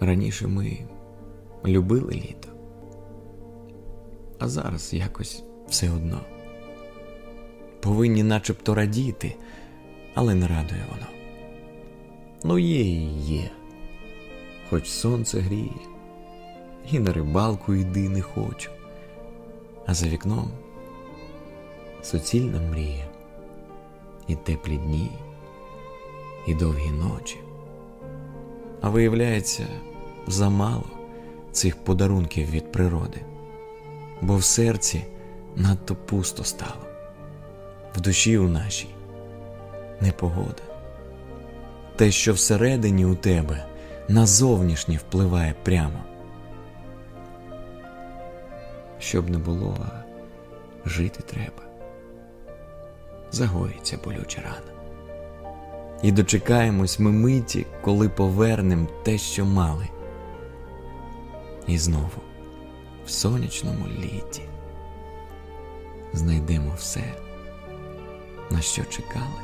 Раніше ми любили літо, а зараз якось все одно. Повинні начебто радіти, але не радує воно. Ну, є і є, хоч сонце гріє, і на рибалку йди не хочу, а за вікном суцільна мрія, і теплі дні, і довгі ночі. А виявляється, замало цих подарунків від природи, бо в серці надто пусто стало, в душі у нашій непогода. Те, що всередині у тебе назовнішнє впливає прямо. Щоб не було, а жити треба. Загоїться болюча рана. І дочекаємось ми миті, коли повернем те, що мали. І знову в сонячному літі знайдемо все, на що чекали.